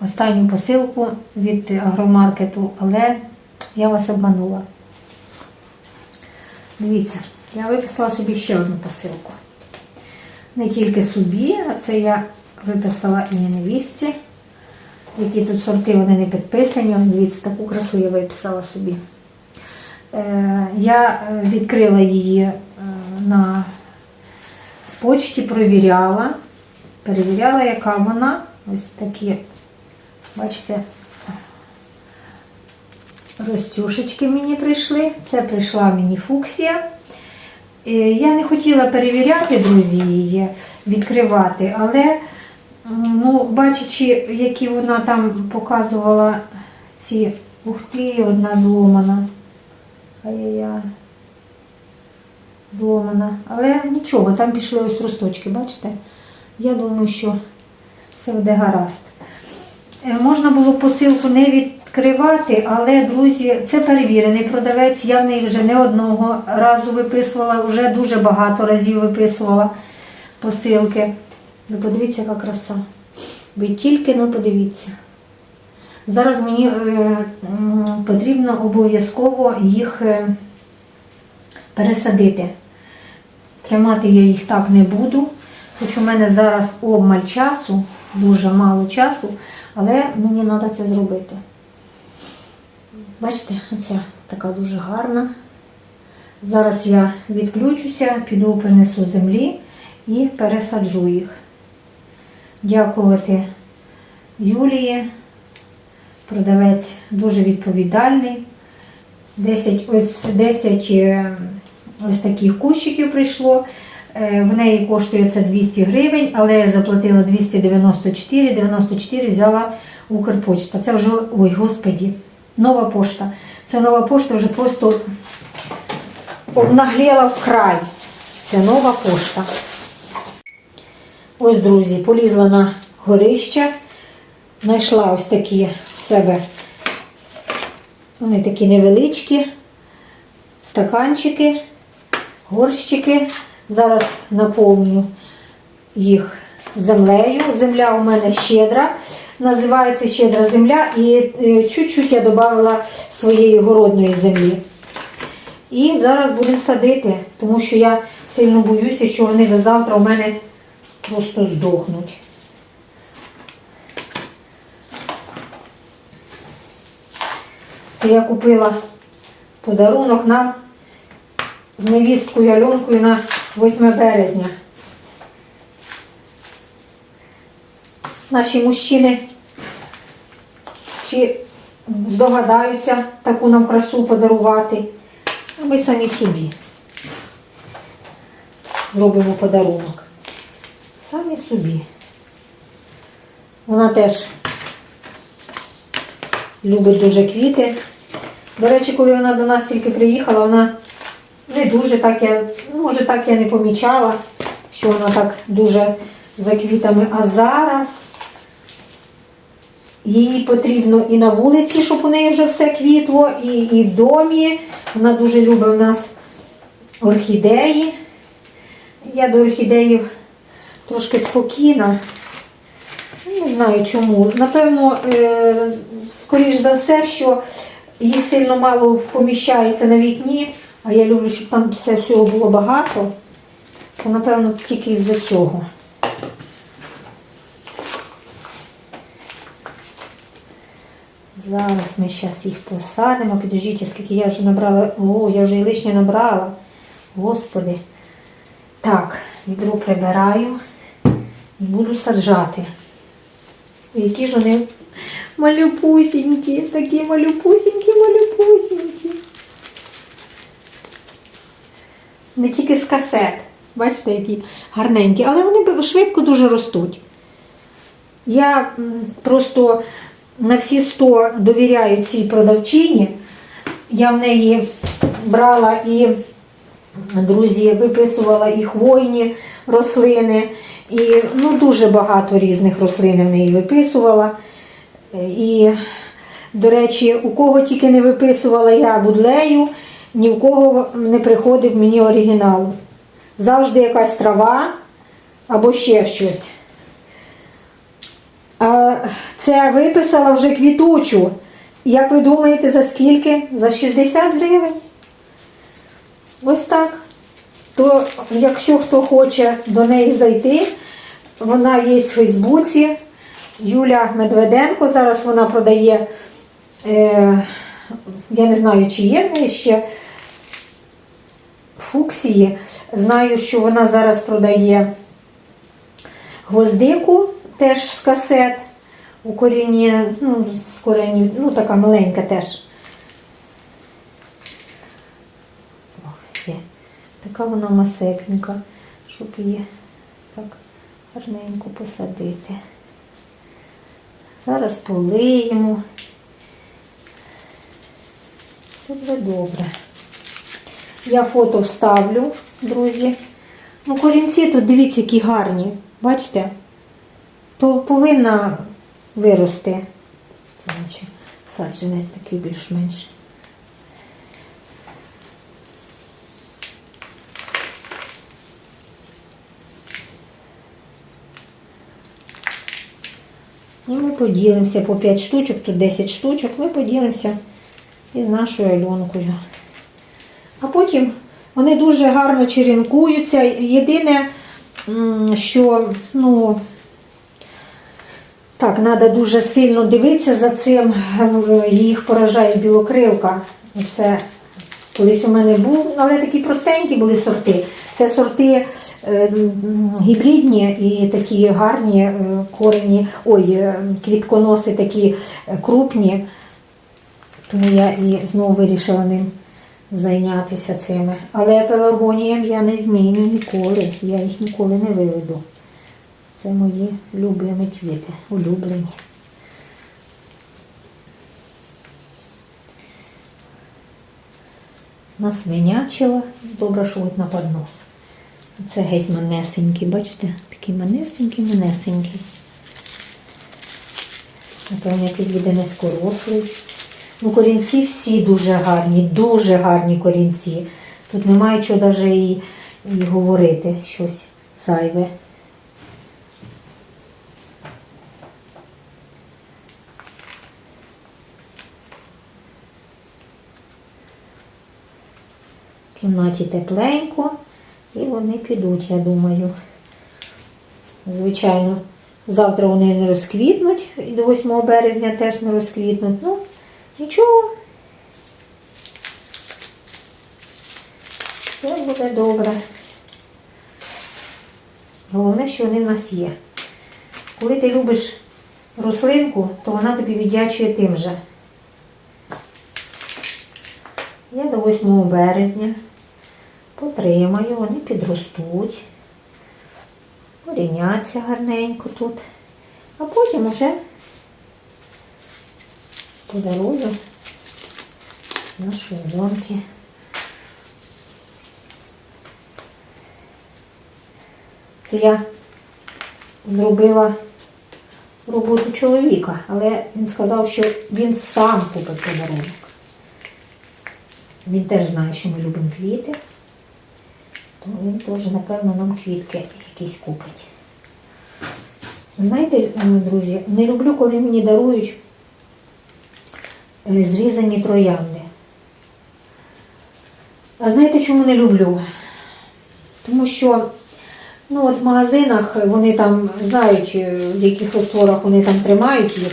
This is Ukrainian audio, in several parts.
останню посилку від агромаркету, але я вас обманула. Дивіться, я виписала собі ще одну посилку. Не тільки собі, а це я виписала і невісті. Які тут сорти вони не підписані. Ось дивіться, таку красу я виписала собі. Е, я відкрила її е, на почті, провіряла. Перевіряла, яка вона. Ось такі, бачите, розтюшечки мені прийшли. Це прийшла мені фуксія. Е, Я не хотіла перевіряти, друзі, її, відкривати, але ну, бачачи, які вона там показувала ці ух ти, одна зломана. Ай-яй-яй. Зломана. Але нічого, там пішли ось росточки, бачите? Я думаю, що все буде гаразд. Е, Можна було посилку не відкривати, але, друзі, це перевірений продавець. Я в неї вже не одного разу виписувала, вже дуже багато разів виписувала посилки. Ви подивіться, яка краса. Ви тільки ну подивіться. Зараз мені е, потрібно обов'язково їх е, пересадити. Тримати я їх так не буду, хоч у мене зараз обмаль часу, дуже мало часу, але мені треба це зробити. Бачите, оця така дуже гарна. Зараз я відключуся, піду принесу землі і пересаджу їх. Дякувати Юлії. Продавець дуже відповідальний. 10, ось 10 е, ось таких кущиків прийшло. Е, В неї коштує це 200 гривень, але я заплатила 294, 94 взяла Укрпочта. Це вже, ой, господі, нова пошта. Це нова пошта вже просто обнагліла вкрай. Це нова пошта. Ось, друзі, полізла на горище. Знайшла ось такі в себе. Вони такі невеличкі стаканчики, горщики. Зараз наповню їх землею. Земля у мене щедра. Називається щедра земля. І е, чуть-чуть я додала своєї городної землі. І зараз будемо садити, тому що я сильно боюся, що вони до завтра у мене просто здохнуть. Це я купила подарунок нам з невісткою Альонкою на 8 березня. Наші мужчини чи здогадаються таку нам красу подарувати. А ми самі собі зробимо подарунок. Самі собі. Вона теж любить дуже квіти. До речі, коли вона до нас тільки приїхала, вона не дуже так я, ну, може так я не помічала, що вона так дуже за квітами. А зараз їй потрібно і на вулиці, щоб у неї вже все квітло, і, і в домі. Вона дуже любить у нас орхідеї. Я до орхідеїв трошки спокійна. Не знаю чому. Напевно, е, скоріш за все, що їх сильно мало поміщається на вікні, а я люблю, щоб там все всього було багато. То, напевно, тільки із-за цього. Зараз ми зараз їх посадимо. Підождіть, скільки я вже набрала. О, я вже і лишнє набрала. Господи. Так, відро прибираю і буду саджати. Які ж вони малюпусінькі, такі малюпусінькі, малюпусінькі. Не тільки з касет. Бачите, які гарненькі, але вони швидко дуже ростуть. Я просто на всі 100 довіряю цій продавчині. Я в неї брала і, друзі, виписувала і хвойні рослини, і ну, дуже багато різних рослин в неї виписувала. І, до речі, у кого тільки не виписувала я будлею, ні в кого не приходив мені оригінал. Завжди якась трава або ще щось. А це виписала вже квітучу. Як ви думаєте, за скільки? За 60 гривень. Ось так. То, якщо хто хоче до неї зайти, вона є в Фейсбуці. Юля Медведенко. Зараз вона продає, е, я не знаю, чи є в неї ще фуксії. Знаю, що вона зараз продає гвоздику теж з касет. У корінні, ну, з коренів, ну така маленька теж. Така вона масепенька, щоб її так гарненько посадити. Зараз полиємо. Все буде добре. Я фото вставлю, друзі. Ну, корінці тут дивіться, які гарні. Бачите? То повинна вирости. Наче саджанець такий більш-менш. І ми поділимося по 5 штучок, тут 10 штучок, ми поділимося із нашою Альонкою. А потім вони дуже гарно черенкуються. Єдине, що ну, так, треба дуже сильно дивитися за цим. Е, Їх поражає білокрилка. Це колись у мене був, але такі простенькі були сорти. Це сорти е, гібридні і такі гарні е, корені, ой, е, квітконоси такі е, крупні. Тому я і знову вирішила ним зайнятися цими. Але пеларгоніям я не зміню ніколи. Я їх ніколи не виведу. Це мої любимі квіти, улюблені. Насвинячила, добре, що от на поднос. Це геть манесенький, бачите? Такий манесенький, манесенький. Напевно, якийсь буде низькорослий. Ну, корінці всі дуже гарні, дуже гарні корінці. Тут немає чого навіть і, і говорити щось зайве. В кімнаті тепленько і вони підуть, я думаю. Звичайно, завтра вони не розквітнуть, і до 8 березня теж не розквітнуть. Ну, нічого. Все буде добре. Головне, що вони в нас є. Коли ти любиш рослинку, то вона тобі віддячує тим же. Я до 8 березня потримаю, вони підростуть, коріняться гарненько тут, а потім уже подарую нашої доньки. Це я зробила роботу чоловіка, але він сказав, що він сам купить подарунок. Він теж знає, що ми любимо квіти, то він теж, напевно, нам квітки якісь купить. Знаєте, е, друзі, не люблю, коли мені дарують е, зрізані троянди. А знаєте, чому не люблю? Тому що ну, от в магазинах вони там знають, е, в яких розтворах вони там тримають їх.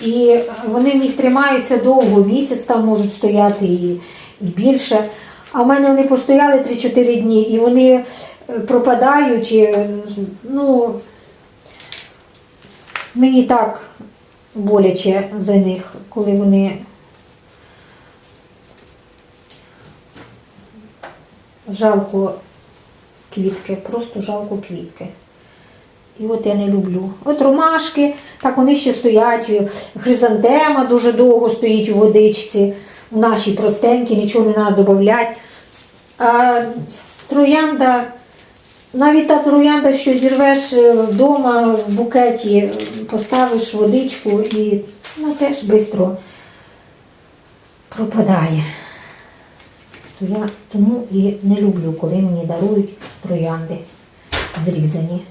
І вони в них тримаються довго, місяць там можуть стояти і, і більше. А в мене вони постояли 3-4 дні і вони е, пропадають. і, Ну, мені так боляче за них, коли вони жалко квітки, просто жалко квітки. І от я не люблю. От ромашки, так вони ще стоять. Хризантема дуже довго стоїть у водичці. В нашій простенькій, нічого не треба додати. А троянда, навіть та троянда, що зірвеш вдома в букеті, поставиш водичку і вона теж швидко пропадає. То я тому і не люблю, коли мені дарують троянди зрізані.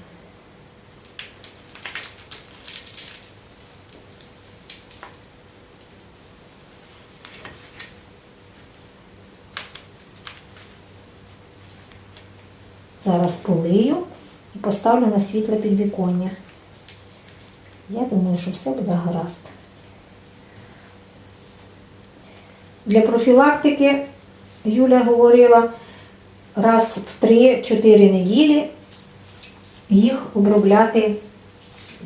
Зараз полию і поставлю на світле підвіконня. Я думаю, що все буде гаразд. Для профілактики Юля говорила раз в 3-4 неділі їх обробляти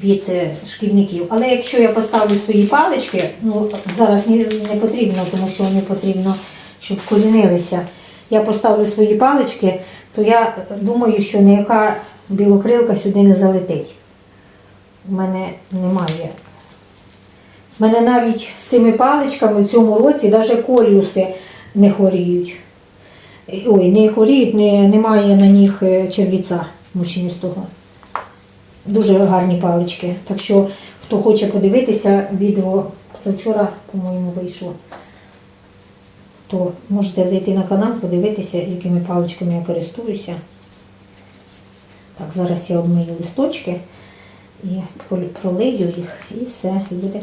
від е, шкідників. Але якщо я поставлю свої палички, ну зараз не, потрібно, тому що не потрібно, щоб вкорінилися. Я поставлю свої палички, то я думаю, що ніяка білокрилка сюди не залетить. У мене немає. У мене навіть з цими паличками в цьому році навіть коліуси не хворіють. Ой, не хворіють, не, немає на них е, червіця мучнистого. Дуже гарні палички. Так що, хто хоче подивитися, відео завчора, по-моєму, вийшло, то можете зайти на канал, подивитися, якими паличками я користуюся. Так, зараз я обмию листочки і пролию їх, і все, і буде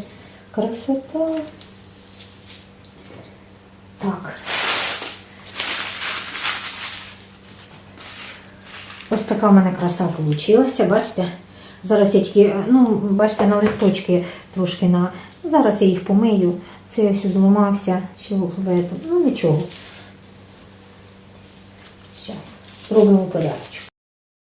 красота. Так. Ось така в мене краса вийшла, бачите? Зараз я тільки, ну, бачите, на листочки трошки на. Зараз я їх помию. Це я все зламався, ще в этом. Ну нічого. Зараз зробимо порядочок.